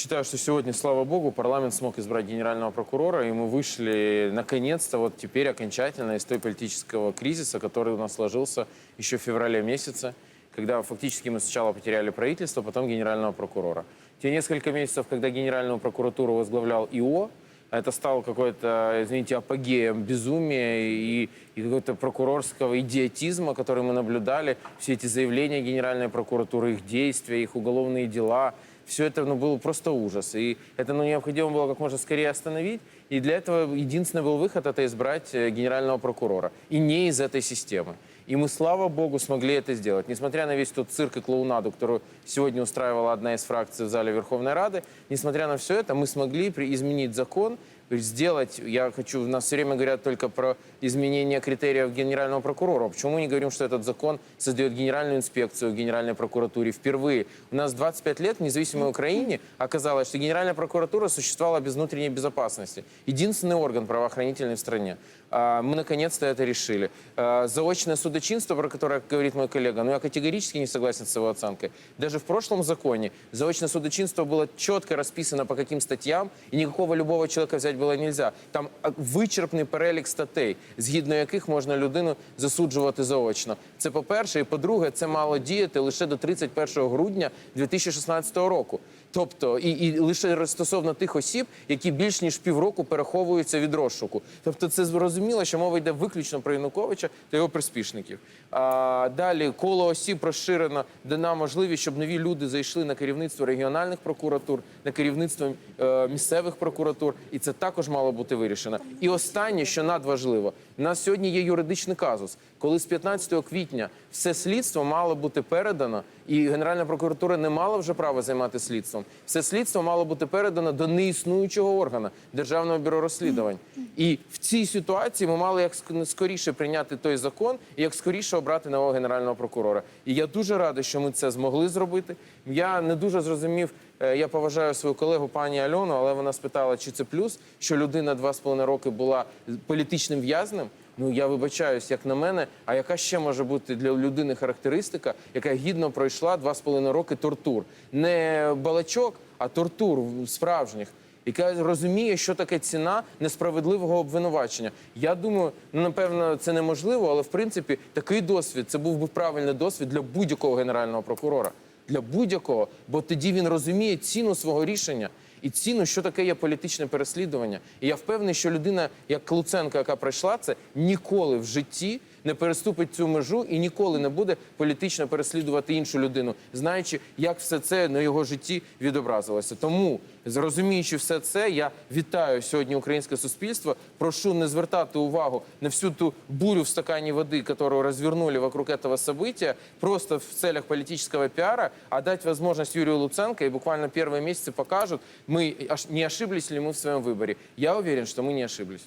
Считаю, что сегодня, слава богу, парламент смог избрать генерального прокурора, и мы вышли, наконец-то, вот теперь окончательно из той политического кризиса, который у нас сложился еще в феврале месяце, когда фактически мы сначала потеряли правительство, потом генерального прокурора. Те несколько месяцев, когда генеральную прокуратуру возглавлял ИО, это стало какой-то, извините, апогеем безумия и, и какого-то прокурорского идиотизма, который мы наблюдали. Все эти заявления Генеральной прокуратуры, их действия, их уголовные дела – все это ну, был просто ужас. И это ну, необходимо было как можно скорее остановить. И для этого единственный был выход – это избрать э, генерального прокурора. И не из этой системы. И мы, слава богу, смогли это сделать. Несмотря на весь тот цирк и клоунаду, которую сегодня устраивала одна из фракций в зале Верховной Рады, несмотря на все это, мы смогли при- изменить закон, сделать, я хочу, у нас все время говорят только про изменение критериев генерального прокурора. Почему мы не говорим, что этот закон создает генеральную инспекцию в Генеральной прокуратуре впервые? У нас 25 лет в независимой Украине оказалось, что Генеральная прокуратура существовала без внутренней безопасности. Единственный орган правоохранительный в стране. А, Мы наконец-то это решили. А, Заочное судочинство, про которое говорит мой коллега, ну я категорически не согласен с его оценкой. Даже в прошлом законе заочное судочинство было четко расписано по каким статтям, і никакого любого чоловіка взяти було нельзя. Там вичерпний перелік статей, згідно яких можна людину засуджувати заочно. Це по-перше, і по-друге, це мало діяти лише до 31 грудня 2016 року. Тобто, і, і лише стосовно тих осіб, які більш ніж півроку переховуються від розшуку. Тобто, це зрозуміло, що мова йде виключно про Януковича та його приспішників. А, далі коло осіб розширено, дана можливість, щоб нові люди зайшли на керівництво регіональних прокуратур, на керівництво е, місцевих прокуратур, і це також мало бути вирішено. І останнє, що надважливо, у нас сьогодні є юридичний казус, коли з 15 квітня все слідство мало бути передано, і Генеральна прокуратура не мала вже права займати слідством. Все слідство мало бути передано до неіснуючого органу Державного бюро розслідувань. І в цій ситуації ми мали як ск- скоріше прийняти той закон і як скоріше обрати нового генерального прокурора. І я дуже радий, що ми це змогли зробити. Я не дуже зрозумів. Е, Я поважаю свою колегу пані Альону, але вона спитала, чи це плюс, що людина два з половиною роки була політичним в'язнем. Ну я вибачаюсь, як на мене. А яка ще може бути для людини характеристика, яка гідно пройшла два з половиною роки тортур? Не балачок, а тортур справжніх, яка розуміє, що таке ціна несправедливого обвинувачення. Я думаю, ну напевно, це неможливо, але в принципі такий досвід це був би правильний досвід для будь-якого генерального прокурора. Для будь-якого, бо тоді він розуміє ціну свого рішення і ціну, що таке є політичне переслідування. І я впевнений, що людина, як Клуценко, яка пройшла це, ніколи в житті не переступить цю межу і ніколи не буде політично переслідувати іншу людину, знаючи, як все це на його житті відобразилося. Тому, зрозуміючи все це, я вітаю сьогодні українське суспільство. Прошу не звертати увагу на всю ту бурю в стакані води, яку розвернули вокруг этого события, просто в целях политического пиара, а дать возможность Юрию Луценко, и буквально первые месяцы покажут, мы аш- не ошиблись ли мы в своем выборе. Я уверен, что мы не ошиблись.